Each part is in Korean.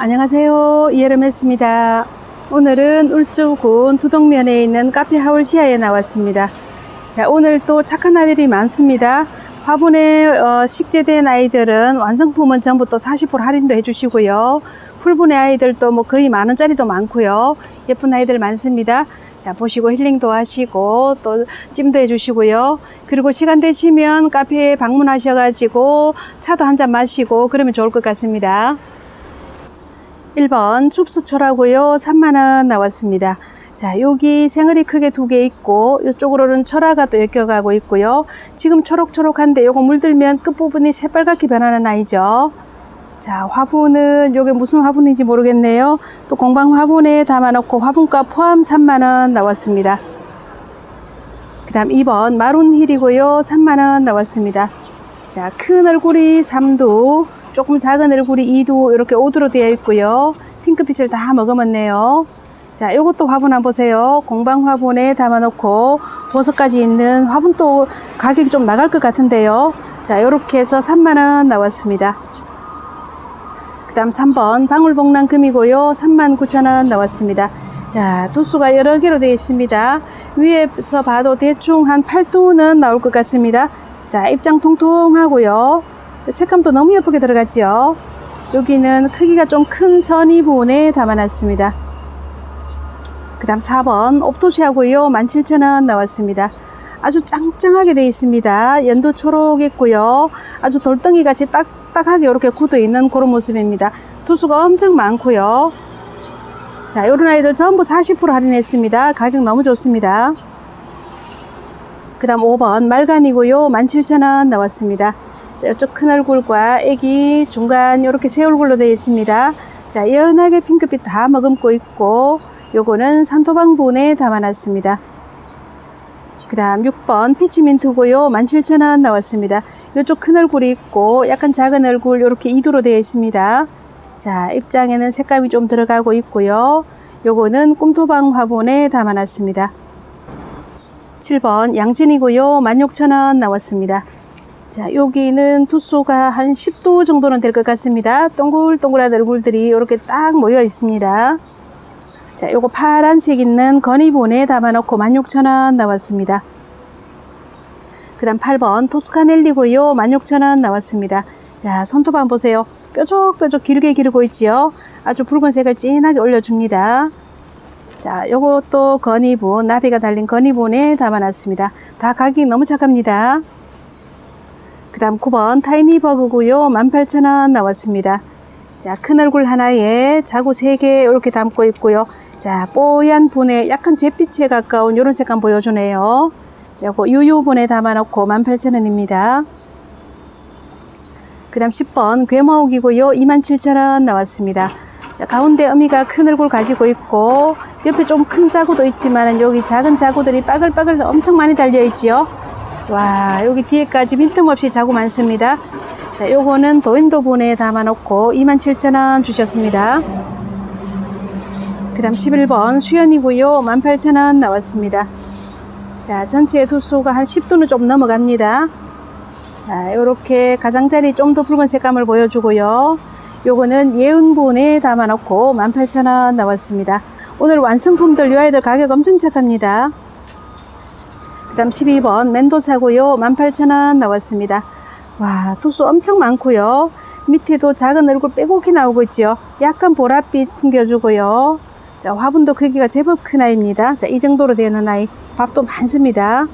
안녕하세요. 이여름했습니다. 오늘은 울주군 두동면에 있는 카페 하울시아에 나왔습니다. 자, 오늘 또 착한 아이들이 많습니다. 화분에 어, 식재된 아이들은 완성품은 전부 또 40% 할인도 해주시고요. 풀분의 아이들도 뭐 거의 만 원짜리도 많고요. 예쁜 아이들 많습니다. 자, 보시고 힐링도 하시고 또 찜도 해주시고요. 그리고 시간 되시면 카페에 방문하셔 가지고 차도 한 잔 마시고 그러면 좋을 것 같습니다. 1번 춥수철하고요. 3만원 나왔습니다. 자 여기 생얼이 크게 두 개 있고 이쪽으로는 철화가 또 엮여가고 있고요. 지금 초록초록한데 요거 물들면 끝부분이 새빨갛게 변하는 아이죠. 자 화분은 요게 무슨 화분인지 모르겠네요. 또 공방 화분에 담아놓고 화분값 포함 3만원 나왔습니다. 그 다음 2번 마룬힐이고요. 3만원 나왔습니다. 자 큰 얼굴이 3두 조금 작은 얼굴이 2두 이렇게 5두로 되어 있고요. 핑크빛을 다 먹어먹네요. 자, 요것도 화분 한번 보세요. 공방 화분에 담아놓고 보석까지 있는 화분도 가격이 좀 나갈 것 같은데요. 자, 요렇게 해서 3만원 나왔습니다. 그 다음 3번 방울복랑금이고요. 39,000원 나왔습니다. 자, 도수가 여러 개로 되어 있습니다. 위에서 봐도 대충 한 8두는 나올 것 같습니다. 자, 입장 통통하고요. 색감도 너무 예쁘게 들어갔죠. 여기는 크기가 좀 큰 선이분에 담아놨습니다. 그 다음 4번 옵토시하고요. 17,000원 나왔습니다. 아주 짱짱하게 되어 있습니다. 연도 초록했고요. 아주 돌덩이 같이 딱딱하게 이렇게 굳어 있는 그런 모습입니다. 투수가 엄청 많고요. 자, 이런 아이들 전부 40% 할인했습니다. 가격 너무 좋습니다. 그 다음 5번 말간이고요. 17,000원 나왔습니다. 자, 이쪽 큰 얼굴과 애기 중간 이렇게 새 얼굴로 되어 있습니다. 자, 연하게 핑크빛 다 머금고 있고 요거는 산토방분에 담아놨습니다. 그 다음 6번 피치민트고요. 17,000원 나왔습니다. 이쪽 큰 얼굴이 있고 약간 작은 얼굴 이렇게 이두로 되어 있습니다. 자, 입장에는 색감이 좀 들어가고 있고요. 요거는 꿈토방 화분에 담아놨습니다. 7번 양진이고요. 16,000원 나왔습니다. 자, 여기는 투수가 한 10도 정도는 될 것 같습니다. 동글동글한 얼굴들이 이렇게 딱 모여 있습니다. 자, 요거 파란색 있는 건이본에 담아놓고 16,000원 나왔습니다. 그 다음 8번 토스카넬리고요. 16,000원 나왔습니다. 자, 손톱 한번 보세요. 뾰족뾰족 길게 기르고 있지요. 아주 붉은색을 진하게 올려줍니다. 자, 요것도 건이본, 나비가 달린 건이본에 담아놨습니다. 다 가격이 너무 착합니다. 그 다음 9번 타이니버그고요. 18,000원 나왔습니다. 자 큰 얼굴 하나에 자구 3개 이렇게 담고 있고요. 자 뽀얀 분에 약간 잿빛에 가까운 이런 색감 보여주네요. 자, 요거 유유분에 담아놓고 18,000원입니다. 그 다음 10번 괴모옥이고요. 27,000원 나왔습니다. 자 가운데 어미가 큰 얼굴 가지고 있고 옆에 좀 큰 자구도 있지만 여기 작은 자구들이 빠글빠글 엄청 많이 달려 있지요 와 여기 뒤에까지 빈틈없이 자구 많습니다. 자 요거는 도인도분에 담아놓고 27,000원 주셨습니다. 그 다음 11번 수연이고요. 18,000원 나왔습니다. 자 전체 두수가 한 10도는 좀 넘어갑니다. 자 요렇게 가장자리 좀 더 붉은 색감을 보여주고요. 요거는 예은분에 담아놓고 18,000원 나왔습니다. 오늘 완성품들 요 아이들 가격 엄청 착합니다. 그 다음 12번 멘도사고요. 18,000원 나왔습니다. 와 도수 엄청 많고요. 밑에도 작은 얼굴 빼곡히 나오고 있죠. 약간 보랏빛 풍겨주고요. 자 화분도 크기가 제법 큰 아이입니다. 자이 정도로 되는 아이 밥도 많습니다.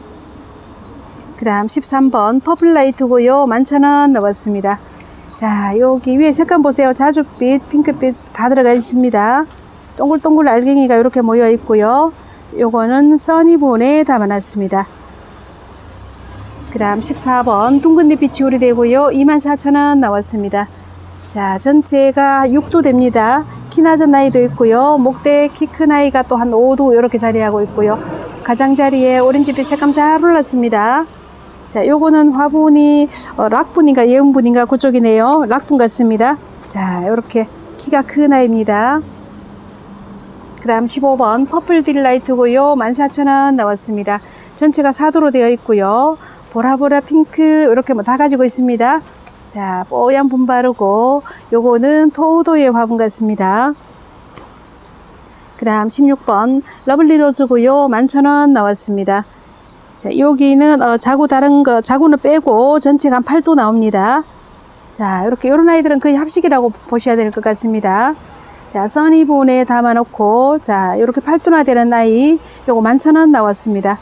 그 다음 13번 퍼플라이트고요. 11,000원 나왔습니다. 자 여기 위에 색감 보세요. 자주빛 핑크빛 다 들어가 있습니다. 동글동글 알갱이가 이렇게 모여 있고요. 요거는 써니본에 담아놨습니다. 그 다음 14번 둥근잎 빛이 우리되고요. 24,000원 나왔습니다. 자, 전체가 6도 됩니다. 키 낮은 나이도 있고요. 목대 키 큰 아이가 또 한 5도 이렇게 자리하고 있고요. 가장자리에 오렌지빛 색감 잘 올랐습니다. 자, 요거는 화분이 어, 락분인가 예은분인가 그쪽이네요. 락분 같습니다. 자, 이렇게 키가 큰 아이입니다. 그 다음 15번 퍼플 딜라이트고요 14,000원 나왔습니다 전체가 4도로 되어 있고요 보라보라 핑크 이렇게 뭐 다 가지고 있습니다 자, 뽀얀 분 바르고 요거는 토우도의 화분 같습니다. 그 다음 16번 러블리 로즈고요. 11,000원 나왔습니다. 자, 여기는 어, 자구 다른 거 자구는 빼고 전체가 한 8도 나옵니다. 자, 이렇게 이런 아이들은 거의 합식이라고 보셔야 될 것 같습니다. 자, 써니본에 담아놓고 자, 이렇게 8도나 되는 아이 요거 11,000원 나왔습니다.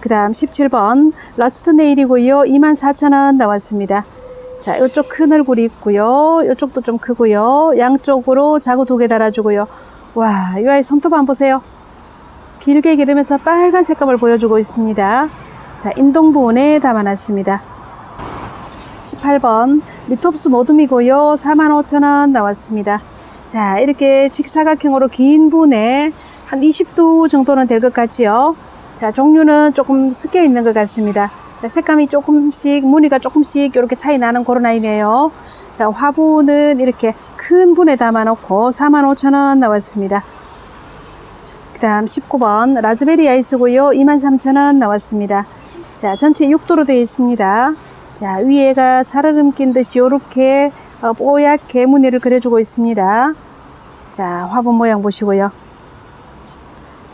그 다음 17번 러스트 네일이고요. 24,000원 나왔습니다. 자, 이쪽 큰 얼굴이 있고요. 이쪽도 좀 크고요. 양쪽으로 자구 두 개 달아주고요. 와, 이 아이 손톱 안 보세요. 길게 기르면서 빨간 색감을 보여주고 있습니다. 자, 인동부원에 담아놨습니다. 18번 리톱스 모둠이고요. 45,000원 나왔습니다. 자, 이렇게 직사각형으로 긴 분에 한 20도 정도는 될 것 같지요. 자, 종류는 조금 섞여 있는 것 같습니다. 자, 색감이 조금씩, 무늬가 조금씩 이렇게 차이 나는 그런 아이네요. 자, 화분은 이렇게 큰 분에 담아놓고 45,000원 나왔습니다. 그 다음 19번 라즈베리 아이스고요. 23,000원 나왔습니다. 자, 전체 6도로 되어 있습니다. 자, 위에가 살얼음 낀 듯이 이렇게 어, 뽀얗게 무늬를 그려주고 있습니다. 자, 화분 모양 보시고요.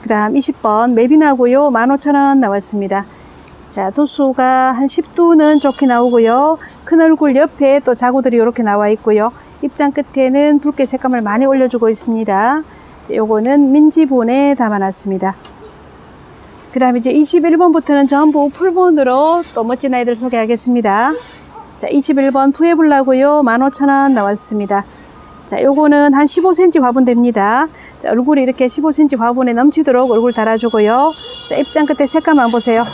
그 다음 20번 매비나고요. 15,000원 나왔습니다. 자, 도수가 한 10도는 좋게 나오고요. 큰 얼굴 옆에 또 자구들이 이렇게 나와 있고요. 입장 끝에는 붉게 색감을 많이 올려주고 있습니다. 자, 요거는 민지본에 담아놨습니다. 그 다음 이제 21번부터는 전부 풀본으로 또 멋진 아이들 소개하겠습니다. 자, 21번 푸에블라고요. 15,000원 나왔습니다. 자, 요거는 한 15cm 화분 됩니다. 자, 얼굴이 이렇게 15cm 화분에 넘치도록 얼굴 달아주고요. 자, 입장 끝에 색감만 보세요.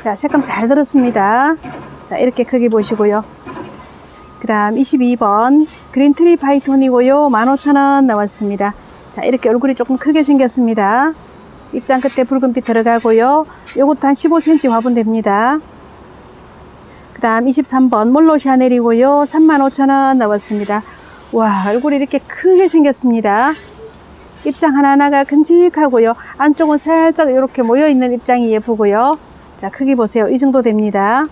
자, 색감 잘 들었습니다. 자, 이렇게 크게 보시고요. 그 다음 22번 그린 트리 파이톤이고요. 15,000원 나왔습니다. 자, 이렇게 얼굴이 조금 크게 생겼습니다. 입장 끝에 붉은빛 들어가고요. 요것도 한 15cm 화분 됩니다. 그 다음 23번 몰로 샤넬이고요. 35,000원 나왔습니다. 와, 얼굴이 이렇게 크게 생겼습니다. 입장 하나하나가 큼직하고요. 안쪽은 살짝 이렇게 모여있는 입장이 예쁘고요. 자, 크기 보세요. 이 정도 됩니다.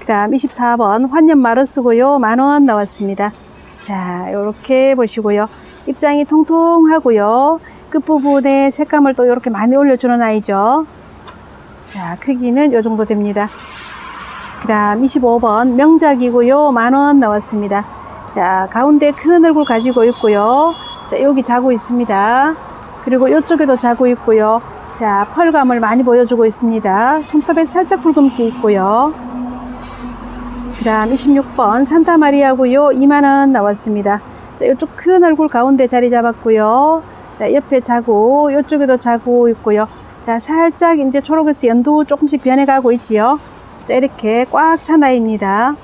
그 다음 24번 환년 마르스고요. 만원 나왔습니다. 자, 이렇게 보시고요. 입장이 통통하고요. 끝부분에 색감을 또 이렇게 많이 올려주는 아이죠. 자, 크기는 이 정도 됩니다. 그 다음 25번 명작이고요. 만원 나왔습니다. 자, 가운데 큰 얼굴 가지고 있고요. 자, 여기 자고 있습니다. 그리고 이쪽에도 자고 있고요. 자, 펄감을 많이 보여주고 있습니다. 손톱에 살짝 붉은기 있고요. 그 다음 26번 산타마리아고요. 2만원 나왔습니다. 자, 이쪽 큰 얼굴 가운데 자리 잡았고요. 자, 옆에 자고, 이쪽에도 자고 있고요. 자, 살짝 이제 초록에서 연두 조금씩 변해가고 있지요. 자, 이렇게 꽉 찬 아이입니다.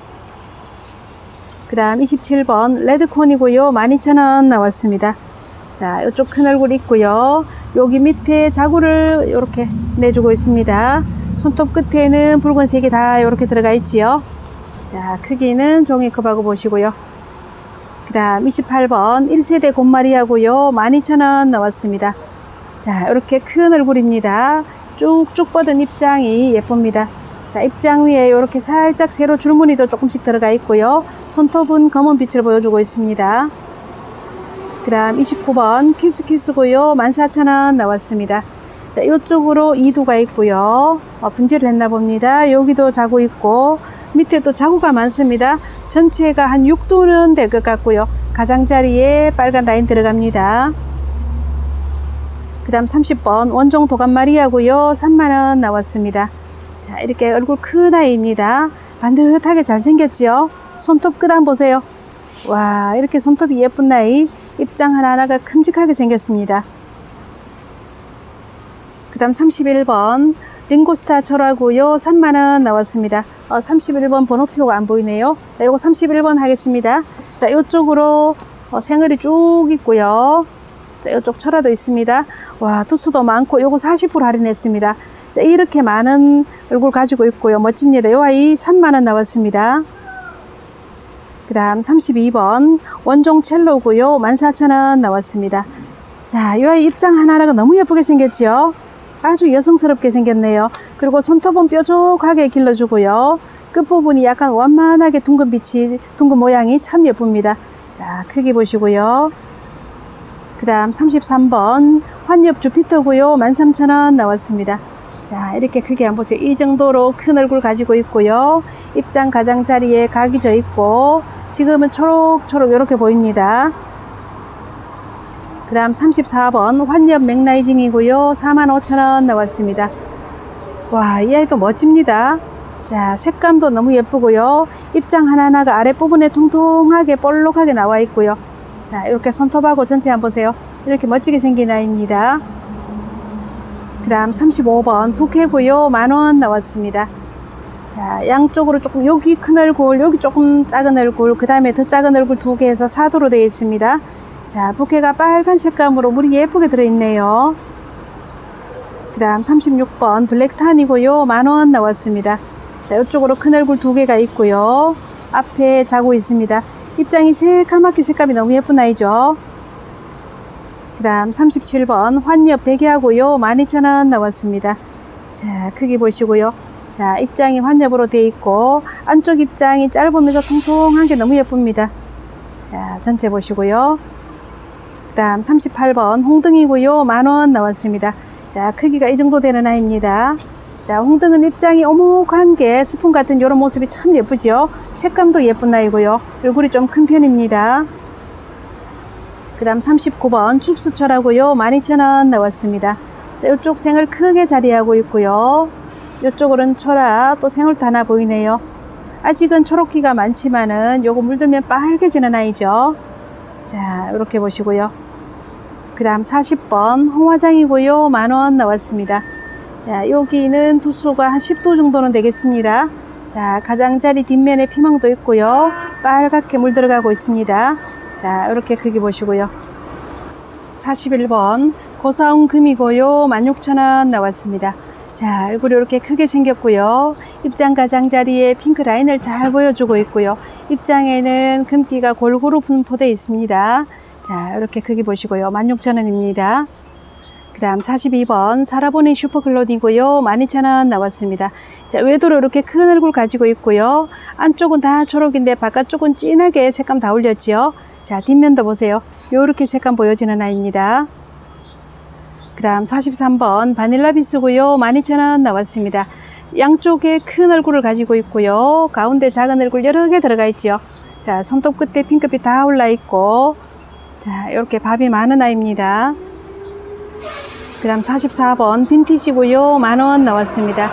그 다음 27번 레드콘이고요. 12,000원 나왔습니다. 자, 이쪽 큰 얼굴 있고요. 여기 밑에 자구를 이렇게 내주고 있습니다. 손톱 끝에는 붉은색이 다 이렇게 들어가 있지요. 자, 크기는 종이컵하고 보시고요. 그 다음 28번 1세대 곰마리하고요. 12,000원 나왔습니다. 자, 이렇게 큰 얼굴입니다. 쭉쭉 뻗은 입장이 예쁩니다. 자, 입장 위에 이렇게 살짝 세로 줄무늬도 조금씩 들어가 있고요. 손톱은 검은 빛을 보여주고 있습니다. 그 다음 29번 키스키스고요. 14,000원 나왔습니다. 자, 이쪽으로 2두가 있고요. 어, 분재를 했나 봅니다. 여기도 자고 있고, 밑에 또 자구가 많습니다. 전체가 한 6두는 될 것 같고요. 가장자리에 빨간 라인 들어갑니다. 그 다음 30번 원종 도감마리아고요. 3만원 나왔습니다. 자, 이렇게 얼굴 큰 아이입니다. 반듯하게 잘생겼죠? 손톱 끝한 보세요. 와, 이렇게 손톱이 예쁜 나이. 입장 하나하나가 큼직하게 생겼습니다. 그 다음 31번 링고스타 철하고요. 3만원 나왔습니다. 어, 31번 번호표가 안 보이네요. 자, 요거 31번 하겠습니다. 자, 요쪽으로 어, 생얼이 쭉 있고요. 자, 요쪽 철화도 있습니다. 와, 투수도 많고 요거 40% 할인했습니다. 자, 이렇게 많은 얼굴 가지고 있고요. 멋집니다. 요 아이 3만원 나왔습니다. 그 다음 32번 원종 첼로고요. 14,000원 나왔습니다. 자, 이 아이 입장 하나하나가 너무 예쁘게 생겼죠? 아주 여성스럽게 생겼네요. 그리고 손톱은 뾰족하게 길러주고요. 끝부분이 약간 완만하게 둥근 빛이, 둥근 모양이 참 예쁩니다. 자, 크기 보시고요. 그 다음 33번 환엽 주피터고요. 13,000원 나왔습니다. 자, 이렇게 크게 한번 보세요. 이 정도로 큰 얼굴 가지고 있고요. 입장 가장자리에 각이 져 있고, 지금은 초록초록 이렇게 보입니다. 그 다음 34번 환엽 맥라이징이고요. 45,000원 나왔습니다. 와, 이 아이도 멋집니다. 자, 색감도 너무 예쁘고요. 입장 하나하나가 아랫부분에 통통하게 볼록하게 나와 있고요. 자, 이렇게 손톱하고 전체 한번 보세요. 이렇게 멋지게 생긴 아이입니다. 그 다음 35번 부캐고요. 만원 나왔습니다. 자, 양쪽으로 조금 여기 큰 얼굴, 여기 조금 작은 얼굴, 그 다음에 더 작은 얼굴 두 개 해서 사도로 되어 있습니다. 자, 부캐가 빨간 색감으로 물이 예쁘게 들어있네요. 그 다음 36번 블랙탄이고요. 만원 나왔습니다. 자, 이쪽으로 큰 얼굴 두 개가 있고요. 앞에 자고 있습니다. 입장이 새까맣게 색감이 너무 예쁜 아이죠. 그 다음 37번 환엽 베개하고요. 12,000원 나왔습니다. 자, 크기 보시고요. 자, 입장이 환엽으로 되어 있고 안쪽 입장이 짧으면서 통통한 게 너무 예쁩니다. 자, 전체 보시고요. 그 다음 38번 홍등이고요. 만 원 나왔습니다. 자, 크기가 이 정도 되는 아이입니다. 자, 홍등은 입장이 오목한 게 스푼 같은 이런 모습이 참 예쁘죠? 색감도 예쁜 아이고요. 얼굴이 좀 큰 편입니다. 그 다음 39번 춥수철하고요. 12,000원 나왔습니다. 자, 이쪽 생을 크게 자리하고 있고요. 이쪽으로는 철아 또 생얼도 하나 보이네요. 아직은 초록기가 많지만은 요거 물들면 빨개지는 아이죠. 자, 이렇게 보시고요. 그 다음 40번 홍화장이고요. 만원 나왔습니다. 자, 여기는 도수가 한 10도 정도는 되겠습니다. 자, 가장자리 뒷면에 피망도 있고요. 빨갛게 물 들어가고 있습니다. 자, 이렇게 크기 보시고요. 41번 고사운 금이고요. 16,000원 나왔습니다. 자, 얼굴이 이렇게 크게 생겼고요. 입장 가장자리에 핑크 라인을 잘 보여주고 있고요. 입장에는 금기가 골고루 분포되어 있습니다. 자, 이렇게 크기 보시고요. 16,000원입니다. 그 다음 42번 사라보니 슈퍼글로디고요. 12,000원 나왔습니다. 자, 외도로 이렇게 큰 얼굴 가지고 있고요. 안쪽은 다 초록인데 바깥쪽은 진하게 색감 다 올렸지요. 자, 뒷면도 보세요. 요렇게 색감 보여지는 아이입니다. 그 다음 43번 바닐라 비스고요. 12,000원 나왔습니다. 양쪽에 큰 얼굴을 가지고 있고요. 가운데 작은 얼굴 여러 개 들어가 있죠. 자, 손톱 끝에 핑크빛 다 올라 있고, 자, 이렇게 밥이 많은 아이입니다. 그 다음 44번 빈티지고요. 만원 나왔습니다.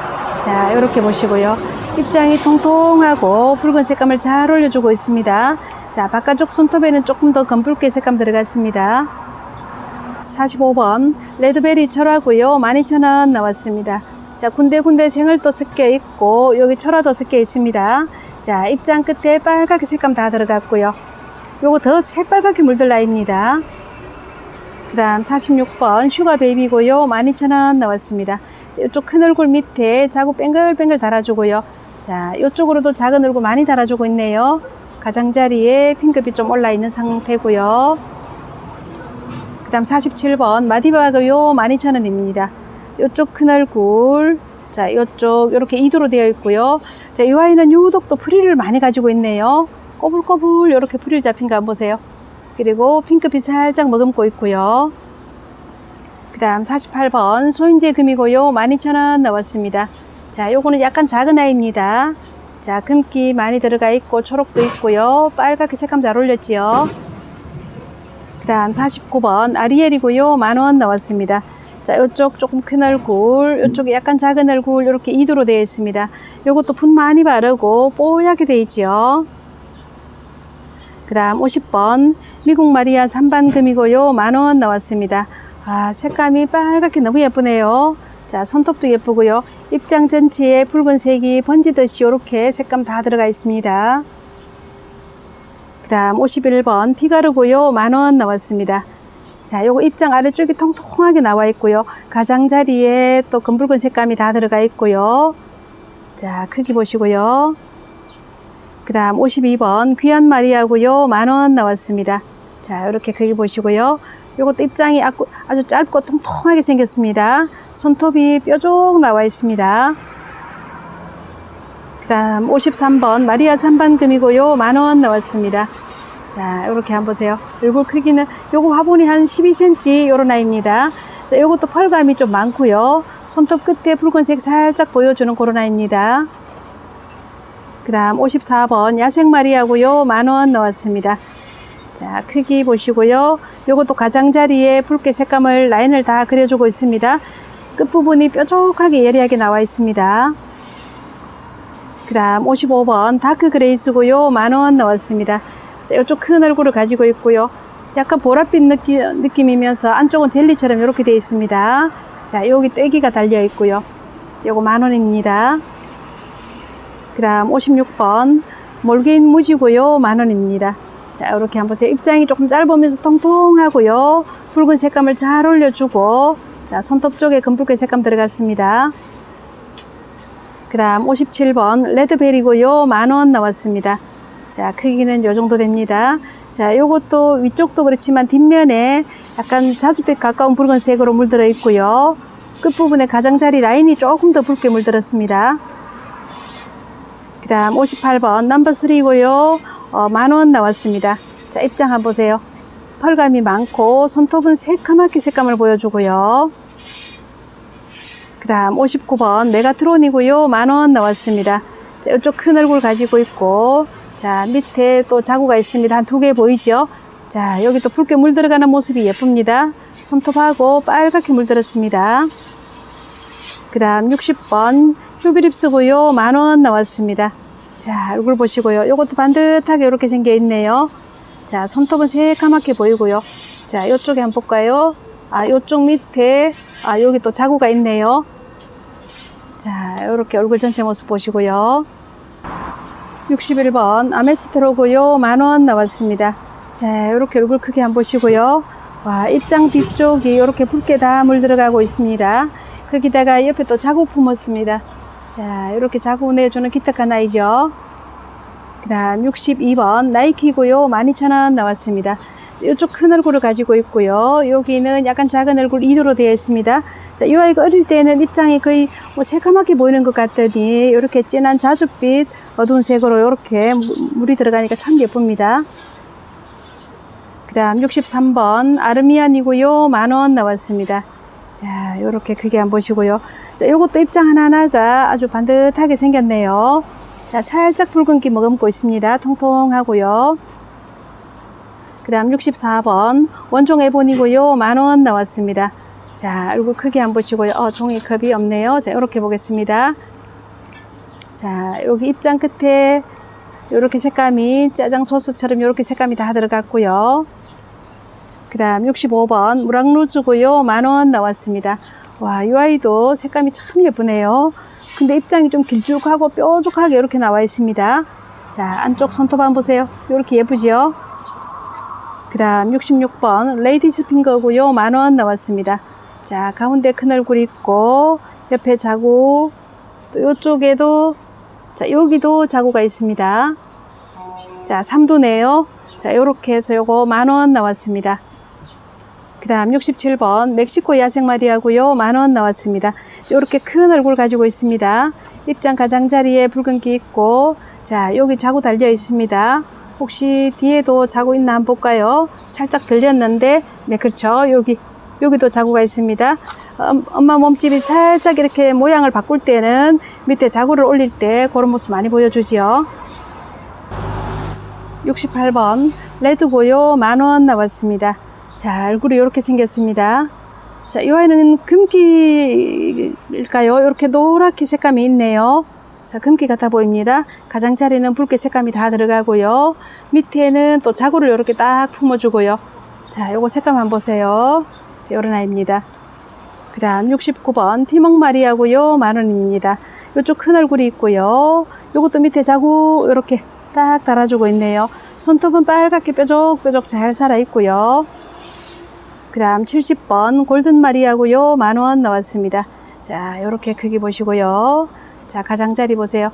자, 이렇게 보시고요. 입장이 통통하고 붉은 색감을 잘 올려주고 있습니다. 자, 바깥쪽 손톱에는 조금 더 검붉게 색감 들어갔습니다. 45번 레드베리 철화고요. 12,000원 나왔습니다. 자, 군데군데 생얼도 섞여 있고 여기 철화도 섞여 있습니다. 자, 입장 끝에 빨갛게 색감 다 들어갔고요. 요거 더 새빨갛게 물들 나입니다. 그 다음 46번 슈가 베이비고요. 12,000원 나왔습니다. 자, 이쪽 큰 얼굴 밑에 자국 뱅글뱅글 달아주고요. 자, 이쪽으로도 작은 얼굴 많이 달아주고 있네요. 가장자리에 핑크빛 좀 올라 있는 상태고요. 그 다음 47번 마디바고요. 12,000원입니다. 이쪽 큰 얼굴 자, 이쪽 이렇게 이도로 되어 있고요. 자, 이 아이는 유독 또 프리를 많이 가지고 있네요. 꼬불꼬불 이렇게 프릴 잡힌 거 한번 보세요. 그리고 핑크빛 살짝 머금고 있고요. 그 다음 48번 소인재 금이고요. 12,000원 나왔습니다. 자, 요거는 약간 작은 아이입니다. 자, 금기 많이 들어가 있고 초록도 있고요. 빨갛게 색감 잘 올렸지요. 그 다음 49번 아리엘이고요. 만원 나왔습니다. 자, 요쪽 조금 큰 얼굴, 요쪽에 약간 작은 얼굴 이렇게 이도로 되어 있습니다. 요것도 분 많이 바르고 뽀얗게 되어 있지요. 그 다음 50번 미국 마리아 산반금이고요. 만원 나왔습니다. 아, 색감이 빨갛게 너무 예쁘네요. 자, 손톱도 예쁘고요. 입장 전체에 붉은색이 번지듯이 이렇게 색감 다 들어가 있습니다. 그 다음 51번 피가르고요. 만원 나왔습니다. 자, 요거 입장 아래쪽이 통통하게 나와 있고요. 가장자리에 또 검붉은 색감이 다 들어가 있고요. 자, 크기 보시고요. 그 다음 52번 귀한 마리아고요. 만원 나왔습니다. 자, 이렇게 크기 보시고요. 요것도 입장이 아주- 짧고 통통하게 생겼습니다. 손톱이 뾰족 나와 있습니다. 그 다음 53번 마리아 산반금이고요. 만원 나왔습니다. 자, 이렇게 한번 보세요. 얼굴 크기는 요거 화분이 한 12cm 요런 아이입니다. 자, 요것도 펄감이 좀 많고요. 손톱 끝에 붉은색 살짝 보여주는 그런 아이입니다. 그 다음 54번 야생 마리아고요. 만원 나왔습니다. 자, 크기 보시고요. 요것도 가장자리에 붉게 색감을 라인을 다 그려주고 있습니다. 끝부분이 뾰족하게 예리하게 나와 있습니다. 그 다음 55번 다크 그레이스고요. 만원 나왔습니다. 자, 이쪽 큰 얼굴을 가지고 있고요. 약간 보랏빛 느낌, 느낌 이면서 안쪽은 젤리처럼 이렇게 되어 있습니다. 자, 여기 떼기가 달려 있고요. 요거 만 원입니다. 그 다음 56번 몰개인 무지고요. 만 원입니다. 자, 이렇게 한번 보세요. 입장이 조금 짧으면서 통통하고요. 붉은 색감을 잘 올려주고 자, 손톱 쪽에 금붉게 색감 들어갔습니다. 그 다음 57번 레드베리고요. 만원 나왔습니다. 자, 크기는 요 정도 됩니다. 자, 요것도 위쪽도 그렇지만 뒷면에 약간 자주빛 가까운 붉은색으로 물들어 있고요. 끝부분에 가장자리 라인이 조금 더 붉게 물들었습니다. 그 다음 58번 넘버 3고요. 어, 만원 나왔습니다. 자, 입장 한번 보세요. 펄감이 많고 손톱은 새카맣게 색감을 보여주고요. 그 다음 59번 메가트론이고요. 만원 나왔습니다. 자, 이쪽 큰 얼굴 가지고 있고 자 밑에 또 자구가 있습니다. 한 두 개 보이죠? 자 여기 또 붉게 물들어가는 모습이 예쁩니다. 손톱하고 빨갛게 물들었습니다. 그 다음 60번 휴비립스고요. 만원 나왔습니다. 자 얼굴 보시고요. 이것도 반듯하게 이렇게 생겨 있네요. 자 손톱은 새까맣게 보이고요. 자 이쪽에 한번 볼까요? 아 이쪽 밑에 아 여기 또 자구가 있네요. 자 이렇게 얼굴 전체 모습 보시고요. 61번 아메스트 로고요. 만원 나왔습니다. 자, 이렇게 얼굴 크게 한번 보시고요. 와, 입장 뒤쪽이 이렇게 붉게 다 물들어가고 있습니다. 거기다가 옆에 또 자국 품었습니다. 자, 이렇게 자국 내주는 기특한 아이죠. 그 다음 62번 나이키고요. 12,000원 나왔습니다. 이쪽 큰 얼굴을 가지고 있고요. 여기는 약간 작은 얼굴 2도로 되어 있습니다. 자, 이 아이가 어릴 때는 입장이 거의 뭐 새까맣게 보이는 것 같더니 이렇게 진한 자줏빛 어두운 색으로 이렇게 물이 들어가니까 참 예쁩니다. 그 다음 63번 아르미안이고요. 만원 나왔습니다. 자, 요렇게 크게 한번 보시고요. 자, 요것도 입장 하나하나가 아주 반듯하게 생겼네요. 자, 살짝 붉은기 머금고 있습니다. 통통하고요. 그 다음 64번 원종 에본이고요. 만원 나왔습니다. 자, 얼굴 크게 한번 보시고요. 어, 종이컵이 없네요. 자, 이렇게 보겠습니다. 자, 여기 입장 끝에 이렇게 색감이 짜장 소스처럼 이렇게 색감이 다 들어갔고요. 그 다음 65번 무랑루즈고요. 만원 나왔습니다. 와, 이 아이도 색감이 참 예쁘네요. 근데 입장이 좀 길쭉하고 뾰족하게 이렇게 나와 있습니다. 자, 안쪽 손톱 한번 보세요. 이렇게 예쁘지요? 그 다음 66번 레이디스 핑거고요. 만원 나왔습니다. 자, 가운데 큰 얼굴 있고 옆에 자국 또 이쪽에도 자, 여기도 자구가 있습니다. 자, 3도네요. 자, 요렇게 해서 요거 만 원 나왔습니다. 그 다음 67번 멕시코 야생 마리아고요. 만원 나왔습니다. 요렇게 큰 얼굴 가지고 있습니다. 입장 가장자리에 붉은기 있고 자, 여기 자구 달려 있습니다. 혹시 뒤에도 자구 있나 한번 볼까요? 살짝 들렸는데 네, 그렇죠. 여기 여기도 자구가 있습니다. 음, 엄마 몸집이 살짝 이렇게 모양을 바꿀 때는 밑에 자구를 올릴 때 그런 모습 많이 보여주지요. 68번 레드고요. 만원 나왔습니다. 자, 얼굴이 이렇게 생겼습니다. 자, 이 아이는 금기일까요? 이렇게 노랗게 색감이 있네요. 자, 금기 같아 보입니다. 가장자리는 붉게 색감이 다 들어가고요. 밑에는 또 자구를 이렇게 딱 품어주고요. 자, 요거 색감 한번 보세요. 자, 요런 아이입니다. 그 다음 69번 피먹마리아고요. 만원입니다. 요쪽 큰 얼굴이 있고요. 요것도 밑에 자구 이렇게 딱 달아주고 있네요. 손톱은 빨갛게 뾰족뾰족 잘 살아 있고요. 그 다음 70번 골든마리아고요. 만원 나왔습니다. 자, 요렇게 크기 보시고요. 자, 가장자리 보세요.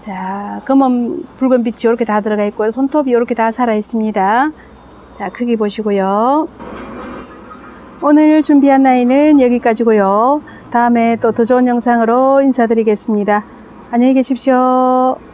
자, 검은 붉은 빛이 이렇게 다 들어가 있고요. 손톱이 이렇게 다 살아 있습니다. 자, 크기 보시고요. 오늘 준비한 나이는 여기까지고요. 다음에 또 더 좋은 영상으로 인사드리겠습니다. 안녕히 계십시오.